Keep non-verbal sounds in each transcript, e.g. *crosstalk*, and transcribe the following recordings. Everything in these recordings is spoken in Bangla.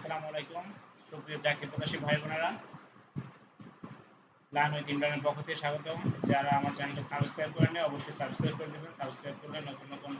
আসসালামু আলাইকুম। সুপ্রিয় চাকরি প্রত্যাশী ভাই বোনেরা উইথ ইমরানের পক্ষ থেকে স্বাগতম। যারা আমার চ্যানেলটা সাবস্ক্রাইব করেন অবশ্যই সাবস্ক্রাইব করে দেবেন। সাবস্ক্রাইব করলে নতুন নতুন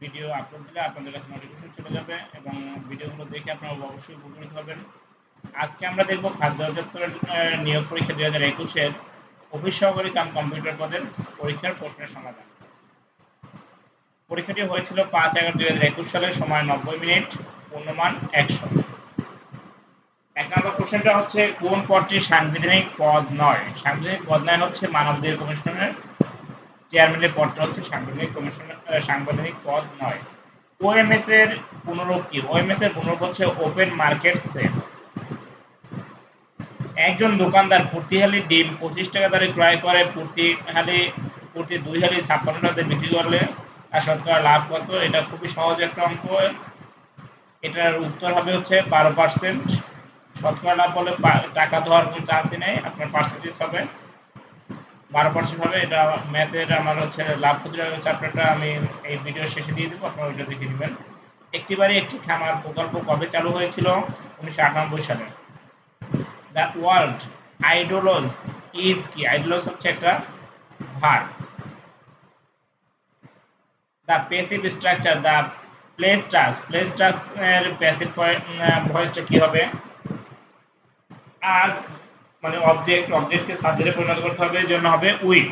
ভিডিও আপলোড দিলে আপনাদের কাছে নোটিফিকেশন চলে যাবে এবং ভিডিওগুলো দেখে আপনারা অবশ্যই উপকৃত হবেন। আজকে আমরা দেখব খাদ্য অধিদপ্তরের নিয়োগ পরীক্ষা দুই হাজার একুশের অফিস সহকারী কাম কম্পিউটার পদের পরীক্ষার প্রশ্নের সমাধান। পরীক্ষাটি হয়েছিল পাঁচ এগারো দুই হাজার একুশ সালের সময় নব্বই মিনিট, পূর্ণমান একশো। এক নম্বর কোশ্চেনটা হচ্ছে, কোন পদটি সাংবিধানিক পদ নয়? সাংবিধানিক পদ নয় হচ্ছে মানবাধিকার কমিশনের চেয়ারম্যানের পদটা হচ্ছে সাংবিধানিক কমিশনের সাংবিধানিক পদ নয়। ওএমএস এর পুনরূপ কি? ওএমএস এর পুনরূপ হচ্ছে ওপেন মার্কেট সেল একজন দোকানদার প্রতি হালি ডিম পঁচিশ টাকা দরে ক্রয় করে প্রতি হালি প্রতি দুই হালি ছাপ্পান্ন টাকাতে বিক্রি করলে আর শতকরা লাভ কত? এটা খুবই সহজ একটা অঙ্ক। এটার উত্তর হবে হচ্ছে বারো পার্সেন্ট শতকরা লাভ বলে টাকা দেওয়ার কোনো চান্সই নেই, আপনার পার্সেন্টেজ হবে। বারো পার্সেন্ট হবে এটা ম্যাথের আমার হচ্ছে লাভ ক্ষতির চ্যাপ্টারটা আমি এই ভিডিও শেষে দিয়ে দেবো, আপনারা ওইটা দেখে নেবেন। একটিবারই একটি খামার প্রকল্প কবে চালু হয়েছিল? উনিশশো আটানব্বই সালে। দ্য ওয়ার্ল্ড আইডোলস ইজ কি? আইডোলস হচ্ছে একটা ভার। The passive structure the place টাস প্লেস টাস এর প্যাসিভ ভয়েসটা কি হবে? আজ মানে অবজেক্ট অবজেক্ট অবজেক্টকে সাবজেক্টে পরিণত করতে হবে এর জন্য হবে উইল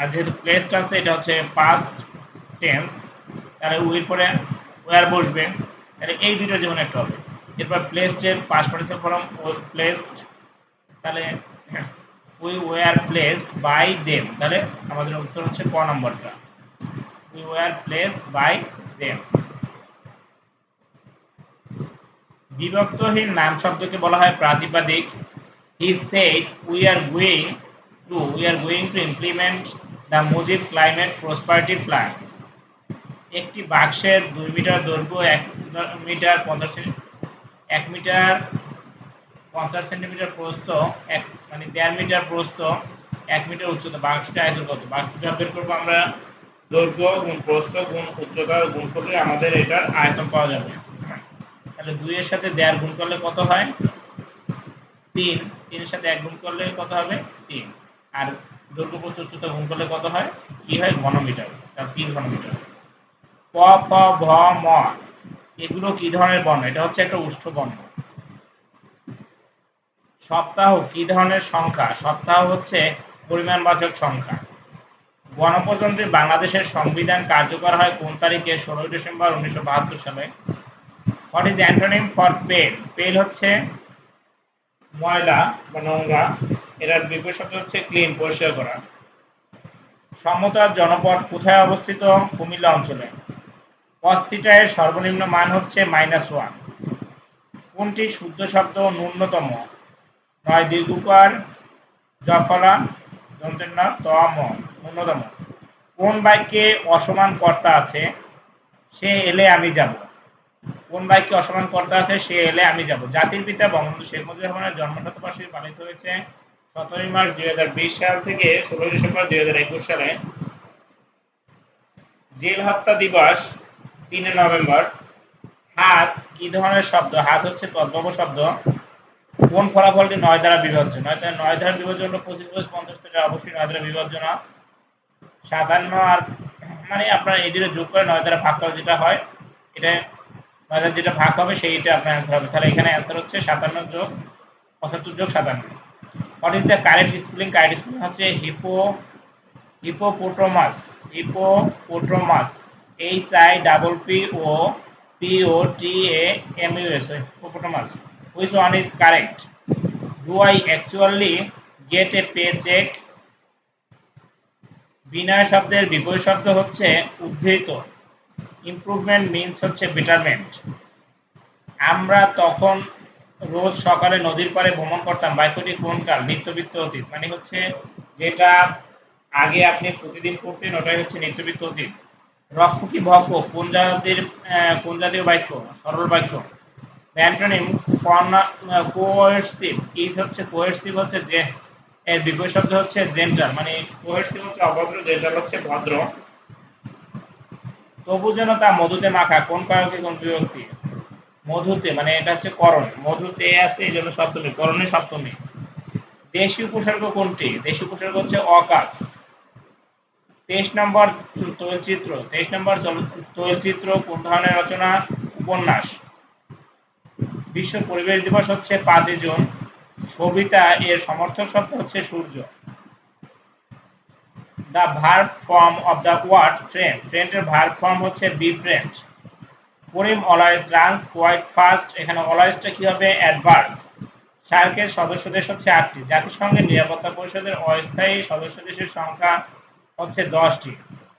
আর যেহেতু প্লেস আছে, এটা হচ্ছে পাস্ট টেন্স তাহলে উইল পরে ওয়ার বসবে? তাহলে এই দুটো যেমন একটা হবে। এরপর প্লেসড এর পাস্ট পার্টিসিপল ফর্ম প্লেসড তাহলে we were placed by them তাহলে আমাদের উত্তর হচ্ছে ক নম্বরটা। We were placed by them বিভক্তহীন নাম শব্দকে বলা হয় প্রাতিপাদিক। He said we are going to we are going to implement the Mujib climate prosperity plan একটি বাক্সের দুই মিটার দৈর্ঘ্য এক মিটার পঞ্চাশ এক মিটার পঞ্চাশ সেন্টিমিটার প্রস্থ, এক মানে দেড় মিটার প্রস্থ, এক মিটার উচ্চতা। বাক্সটা আয়তন কত? বাক্সটা বের করব আমরা। দৈর্ঘ্য গুণ প্রস্থ গুণ উচ্চতা গুণ করলে আমাদের এটার আয়তন পাওয়া যাবে। তাহলে দুইয়ের সাথে দেড় গুণ করলে কত হয়? তিন। তিনের সাথে এক গুণ করলে কত হবে? তিন। আর দৈর্ঘ্য প্রস্থ উচ্চতা গুণ করলে কত হয়? কি হয়? ঘনমিটার। তার তিন ঘনমিটার। প ফ ভ ম। এগুলো কি ধরনের বর্ণ? এটা হচ্ছে একটা উষ্ঠ বর্ণ। সপ্তাহ কি ধরনের সংখ্যা? সপ্তাহ হচ্ছে পরিমাণবাচক সংখ্যা। গণপ্রজাতন্ত্রী বাংলাদেশের সংবিধান কার্যকর হয় কোন তারিখে? ষোলোই ডিসেম্বর উনিশশো বাহাত্তর সালে। হোয়াট ইজ অ্যান্টোনিম ফর পেল পেল হচ্ছে ময়লা বা নোংরা, এটার বিপরীত শব্দ হচ্ছে ক্লিন পরিষ্কার করা। সমতার জনপদ কোথায় অবস্থিত? কুমিল্লা অঞ্চলে। কস্তিটায়ের সর্বনিম্ন মান হচ্ছে মাইনাস ওয়ান কোনটি শুদ্ধ শব্দ ন্যূনতম? নয় দীর্ঘকার, জফলা যন্ত্রের নাম তম ন্যূনতম। কোন বাক্যে অসমান কর্তা আছে? সে এলে আমি যাব। কোন বাক্যে অসমান কর্তা আছে, সে এলে আমি যাব। জাতির পিতা বঙ্গবন্ধু শেখ মুজিবুর রহমানের জন্ম শতবার্ষিকী পালিত হয়েছে সতেরোই মার্চ দুই হাজার বিশ সাল থেকে ষোলোই ডিসেম্বর দুই হাজার একুশ সালে। জেল হত্যা দিবস, তিনে নভেম্বর। হাত, কি ধরনের শব্দ? হাত হচ্ছে তদ্ভব শব্দ। কোন ফলাফলটি নয় দ্বারা বিভাজ্য? নয় দ্বারা নয় দ্বারা বিভাজ্য হলো পঁচিশ পঁচিশ পঞ্চাশ থেকে অবশ্যই নয় দ্বারা বিভাজ্য না। সাতান্ন আর মানে আপনার এই দুটো যোগ করে নয় দ্বারা ভাগ করা যেটা হয়, এটা দ্বারা যেটা ভাগ হবে সেইটা আপনার অ্যান্সার হবে। তাহলে এখানে অ্যান্সার হচ্ছে সাতান্ন যোগ পঁচাত্তর যোগ সাতান্ন। What is the correct spelling correct spelling হচ্ছে hippo hippopotamus hippopotamus H I double P O P O T A M U S hippopotamus one is is correct? I i get a pay cheque বিনয় শব্দের বিপরীত শব্দ হচ্ছে উদ্ধৃত। ইমপ্রুভমেন্ট মিন্স হচ্ছে বেটারমেন্ট আমরা তখন রোজ সকালে নদীর পাড়ে ভ্রমণ করতাম বাক্যটি কোন কাল? নিত্যবিত্ত অতীত। মানে হচ্ছে যেটা আগে আপনি প্রতিদিন করতেন, ওটাই হচ্ছে নিত্যবিত্ত অতীত। রক্ষকী ভক্ষ কোন জাতির কোন জাতীয় বাক্য? সরল বাক্য। অ্যান্টোনিম কোয়ার্সিভ ইজ হচ্ছে কোয়ার্সিভ হচ্ছে যে, এর বিপরীত শব্দ হচ্ছে জেন্টাল মানে কোয়ার্সিভ হচ্ছে অভদ্র জেন্টাল হচ্ছে ভদ্র। তবু যেন তা মধুতে মাখা কোন কারকে কোন বিভক্তি মধুতে মানে এটা হচ্ছে করণ। মধুতে আছে, এই জন্য সপ্তমী। করণে সপ্তমী। দেশি উপসর্গ কোনটি? দেশি উপসর্গ হচ্ছে অকাশ। তেইশ নম্বর তৈলচিত্র। তেইশ নম্বর তৈলচিত্র, কোন ধরনের রচনা? উপন্যাস। বিশ্ব পরিবেশ দিবস হচ্ছে পাঁচই জুন। সবিতা, এর সমর্থক শব্দ হচ্ছে সূর্য। The verb form of the word friend ফ্রেন্ডের ভার্ব ফর্ম হচ্ছে befriend Karim always runs quite fast এখানে অলয়েসটা কি হবে? অ্যাডভার্ব সার্কের সদস্য দেশ হচ্ছে আটটি। জাতিসংঘের নিরাপত্তা পরিষদের অস্থায়ী সদস্য দেশের সংখ্যা হচ্ছে দশটি।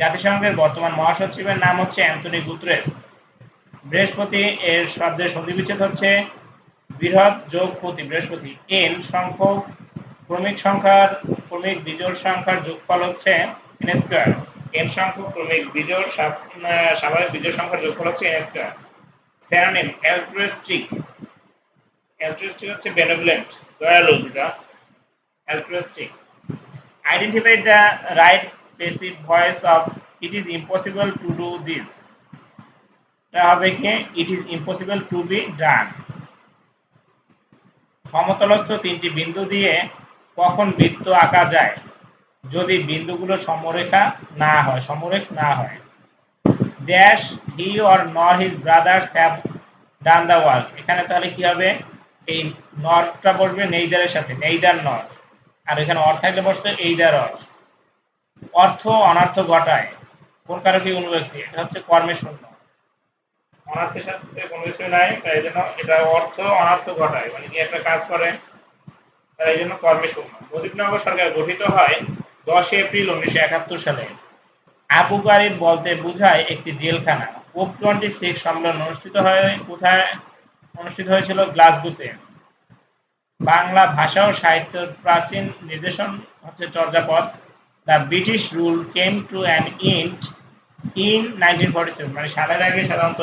জাতিসংঘের বর্তমান মহাসচিবের নাম হচ্ছে অ্যান্টনি গুতরেস। বৃহস্পতি এর শব্দের সন্ধিবিচ্ছেদ হচ্ছে বৃহৎ যোগ প্রতি বৃহস্পতি। এন সংখ্যক ক্রমিক সংখ্যার, ক্রমিক বিজোড় সংখ্যার যোগফল হচ্ছে এন স্কোয়ার এন সংখ্যক ক্রমিক বিজোড় স্বাভাবিক বিজোড় সংখ্যার যোগফল হচ্ছে এন স্কোয়ার স্যারানিম অ্যালট্রুইস্টিক অ্যালট্রুইস্টিক হচ্ছে বেনেভোলেন্ট দয়ালু যেটা। Altruistic identify the right passive voice of it is impossible to do this এটা হবে কি it is impossible to be done সমতলস্থ তিনটি বিন্দু দিয়ে কখন বৃত্ত আঁকা যায়? যদি বিন্দুগুলো সমরেখা না হয়, সমরেখ না হয়। Dash he or nor his brothers have done the work এখানে তাহলে কি হবে? এই নরটা বসবে নেইদারের সাথে, নেইদার নর আর এখানে অর্থ থাকলে বসতো এইদার অর্থ অর্থ অনার্থ ঘটায়। কোন কারকে অনুব্যক্তি? এটা হচ্ছে কর্মে শূন্য। অনার্থের সাথে কোনো কিছু নাই, তাই জন্য এটা অর্থ অনার্থ ঘটায়। মানে কি একটা কাজ করে তাই জন্য কর্মে শূন্য মুজিবনগর সরকার গঠিত হয় দশ এপ্রিল উনিশশো একাত্তর সালে। আবু গারিব বলতে বোঝায় একটি জেলখানা। কোপ টোয়েন্টি সিক্স সম্মেলন অনুষ্ঠিত হয় কোথায় অনুষ্ঠিত হয়েছিল? গ্লাসগোতে। বাংলা ভাষা ও সাহিত্যের প্রাচীন নির্দেশন হচ্ছে Charyapada. The British rule came to an end in nineteen forty seven মানে সালের আগে সাধারণত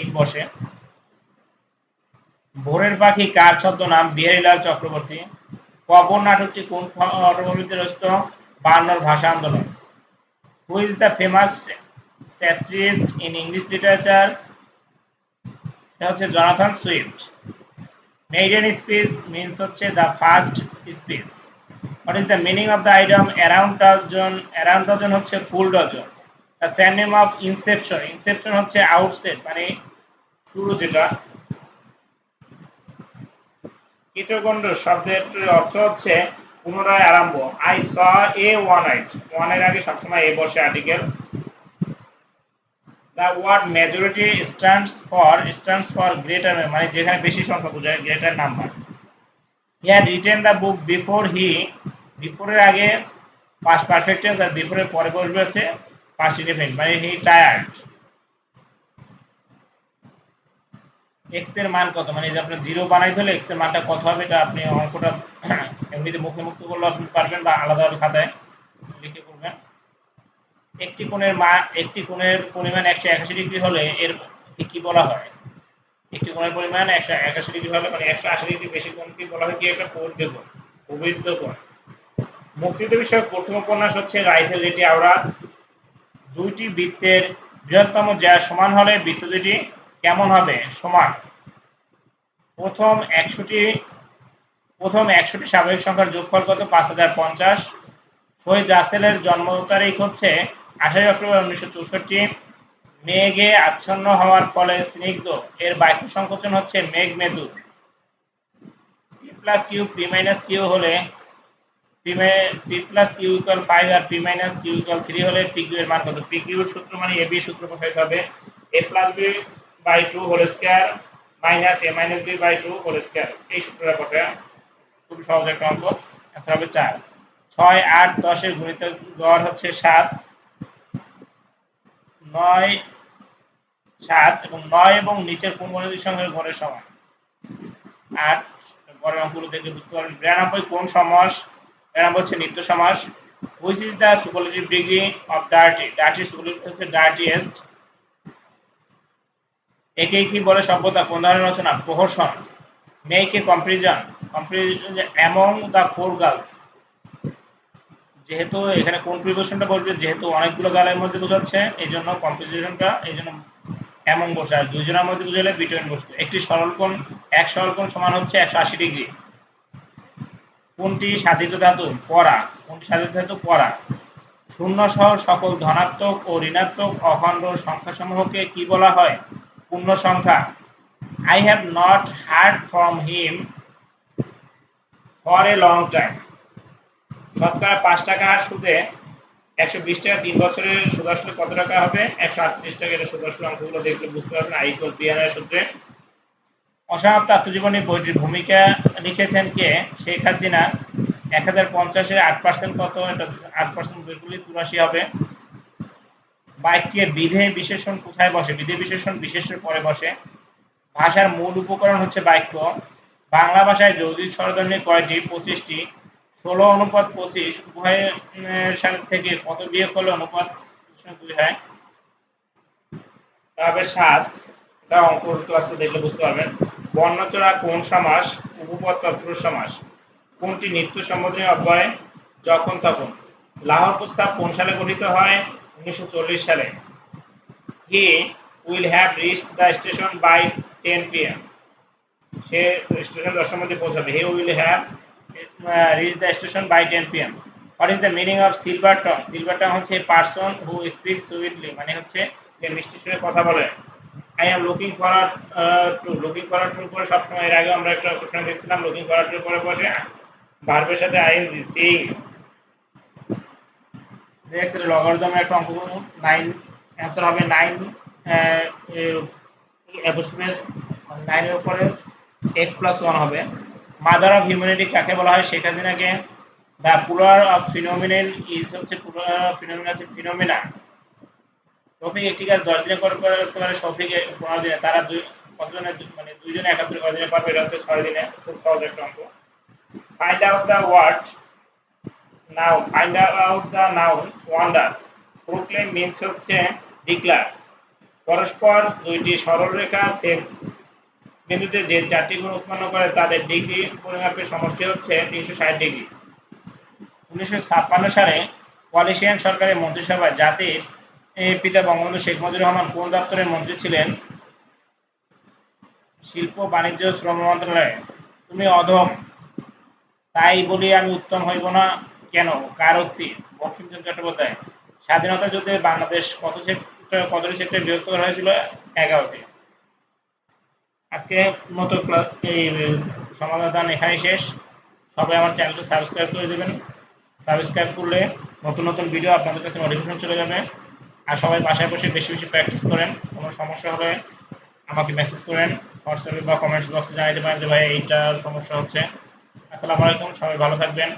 ইট বসে। ভোরের পাখি কার ছদ্মনাম? বিহারীলাল চক্রবর্তী। কবর নাটকটি কোন রচিত ভাষা আন্দোলন। Who is the famous satirist in English literature এটা হচ্ছে Jonathan Swift. Maiden speech means হচ্ছে the first speech what is the meaning of the idiom around dozen around dozen হচ্ছে full dozen the of inception inception হচ্ছে আউটসেট মানে শুরু যেটা। কিচগণ্ড শব্দের অর্থ হচ্ছে পুনরায় আরম্ভ। I saw a one eyed ওয়ানের আগে সবসময় এ বসে article the word majority stands for stands for greater মানে যেখানে বেশি সংখ্যা বোঝায় greater number he had written the book before he বিফোরের আগে পাস্ট পারফেক্ট টেন্স আর বিফোরের পরে বসবে হচ্ছে পাস্ট ইনডিফিনিট মানে হি টায়ার্ড এক্সের মান কত? মানে যে আপনার জিরো বানাইতে হলে এক্সের মানটা কত হবে? এটা আপনি অঙ্কটা *clears throat* এমনিতে মুখে মুক্ত করলে আপনি পারবেন বা আলাদাভাবে খাতায় লিখে করবেন। একটি কোণের মা, একটি কোণের পরিমাণ একশো একাশি ডিগ্রি হলে এর কি বলা হয়? একটি কোণের পরিমাণ একশো একাশি ডিগ্রি হলে মানে একশো আশি ডিগ্রি বেশি কোণকে বলা হয়? কি একটা পৌর্য কোণ অবৈধ কোণ। মুক্তিযুদ্ধ বিষয়ক প্রথম উপন্যাস হচ্ছে রাইফেল যেটি আমরা দুইটি বৃত্তের বৃহত্তম যা সমান হলে বৃত্ত দুটি কেমন হবে? সমান। প্রথম একশোটি প্রথম একশোটি স্বাভাবিক সংখ্যার যোগফল কত? পাঁচ হাজার পঞ্চাশ। শহীদ রাসেলের জন্ম তারিখ হচ্ছে আঠারোই অক্টোবর উনিশশো চৌষট্টি। মেঘে আচ্ছন্ন হওয়ার ফলে স্নিগ্ধ। এর বাক্য সংকোচন হচ্ছে মেঘ medu. P plus Q, P minus Q হলে, P plus Q equal five আর P minus Q equal three হলে পি কিউ এর মান কত? পি কিউর সূত্র মানে এ বি সূত্র বসাইতে হবে। A plus B by two whole square minus A minus B by two whole square এই সূত্রটা বসে খুবই সহজ একটা অঙ্ক। অ্যান্সার হবে চার। ছয়, আট, দশের গুণিত গড় হচ্ছে সাত। নয়, সাত এবং নয় এবং নিচের কোন গণিতের সঙ্গে গড়ের সমান? আট। গড়ের অঙ্কগুলো দেখলে বুঝতে পারবেন। বিরানব্বই কোন সমাস? বিরানব্বই হচ্ছে নিত্য সমাস। Which is the superlative degree of dirty dirty superlative হচ্ছে ডার্টিয়েস্ট একেই কি বলে সভ্যতা কোন রচনা? প্রহসন। A comparison comparison among the four girls যেহেতু এখানে কোন প্রিপোজিশনটা বলবে? যেহেতু অনেকগুলো গালের মধ্যে বোঝাচ্ছে এই জন্য কম্পোজিশনটা এই জন্য এবং বসে। আর দুজনের মধ্যে বুঝলে বিটুইন বস্তু একটি সরল কোণ এক সরল কোণ সমান হচ্ছে একশো আশি ডিগ্রি। কোনটি সাধিত ধাতু? পরা। কোনটি সাধিত ধাতু? পরা। শূন্য সহ সকল ধনাত্মক ও ঋণাত্মক অখণ্ড সংখ্যাসমূহকে কি বলা হয়? পূর্ণ সংখ্যা I have not heard from him for a long time শতকরা পাঁচ টাকা সুদে একশো বিশ টাকা তিন বছরের সুদ আসলে কত টাকা হবে? একশো আটত্রিশ টাকা এটা সুদ আসলে অঙ্কগুলো দেখলে বুঝতে পারবেন। আই ইকুয়াল আর সূত্রে। অসমাপ্ত আত্মজীবনী বইটির ভূমিকা লিখেছেন কে? শেখ হাসিনা। এক হাজার পঞ্চাশের আট পার্সেন্ট কত? এটা আট পার্সেন্ট বিলকুলই চুরাশি হবে। বাক্যে বিধে বিশেষণ কোথায় বসে? বিধে বিশেষণ বিশেষের পরে বসে। ভাষার মূল উপকরণ হচ্ছে বাক্য। বাংলা ভাষায় যৌগিক স্বরধ্বনি কয়টি? পঁচিশটি। ষোলো অনুপাত পঁচিশ। উভয়ের সাথে থেকে কত বিয়োগ করলে অনুপাত? দুই হয়। তারপরে সাত। এটা অঙ্ক ক্লাসটা দেখলে বুঝতে পারবেন। বর্ণচরা কোন সমাস? উপপদ তৎপুরুষ সমাস। কোনটি নিত্য সম্বোধনী অব্যয়? যখন তখন। লাহোর প্রস্তাব কোন সালে গঠিত হয়? উনিশশো চল্লিশ সালে। He will have reach the station by ten PM say station দশটার মধ্যে পৌঁছাবে। He will have reach the station by ten PM what is the meaning of silver tongue silver tongue হচ্ছে পার্সন হু স্পিক্স সুইটলি মানে হচ্ছে যে মিষ্টি সুরে কথা বলে। I am looking for to looking for to পরে সবসময় এর আগে আমরা একটা কোশ্চেন দেখছিলাম লুকিং ফর টু পরে বসে ভার্বের সাথে আইএনজি নেক্সট লগারিদমের একটা অঙ্ক অ্যান্সার হবে উপরে এক্স ওয়ান হবে। মাদার অফ হিউম্যানিটি কাকে বলা হয়? শেখ হাসিনাকে পুলার অফ ফিনোমিনেল ইজ হচ্ছে পুলার অফ ফিনোমিনা হচ্ছে ফিনোমিনা শফিক একটি কাজ দশ দিনে করে করতে পারে পনেরো দিনে। তারা দুই মানে দুইজনে একাত্তর কদিনে পারবে, এটা হচ্ছে ছয় দিনে। খুব সহজ একটা অঙ্ক। Find out the word now find out the noun wonder proclaim means হচ্ছে ডিক্লার পরস্পর দুইটি সরলরেখা সেম বিন্দুতে যে চারটি গুণ উৎপন্ন করে তাদের ডিগ্রি পরিমাপের সমষ্টি হচ্ছে তিনশো ষাট ডিগ্রি। উনিশশো ছাপ্পান্ন সালে কোয়ালিশিয়ান সরকারের মন্ত্রিসভায় জাতির পিতা বঙ্গবন্ধু শেখ মুজিবুর রহমান কোন দপ্তরের মন্ত্রী ছিলেন? শিল্প, বাণিজ্য, শ্রম মন্ত্রণালয়ে। তুমি অধম। তাই বলি আমি উত্তম হইব না। কেন? কার উক্তি? বঙ্কিমচন্দ্র চট্টোপাধ্যায়। স্বাধীনতা যুদ্ধে বাংলাদেশ কত সেক্টর, কতটি সেক্টর বিভক্ত করা হয়েছিল? এগারোটি। আজকে মতো এই সমাধান এখানেই শেষ। সবাই আমার চ্যানেলটা সাবস্ক্রাইব করে দেবেন। সাবস্ক্রাইব করলে নতুন নতুন ভিডিও আপনাদের কাছে নোটিফিকেশন চলে যাবে। আর সবাই বাসায় বসে বেশি বেশি প্র্যাকটিস করেন। কোনো সমস্যা হলে আমাকে মেসেজ করেন। হোয়াটসঅ্যাপে বা কমেন্টস বক্সে জানাতে পারেন যে, ভাই, এইটার সমস্যা হচ্ছে। আসসালামু আলাইকুম। সবাই ভালো থাকবেন।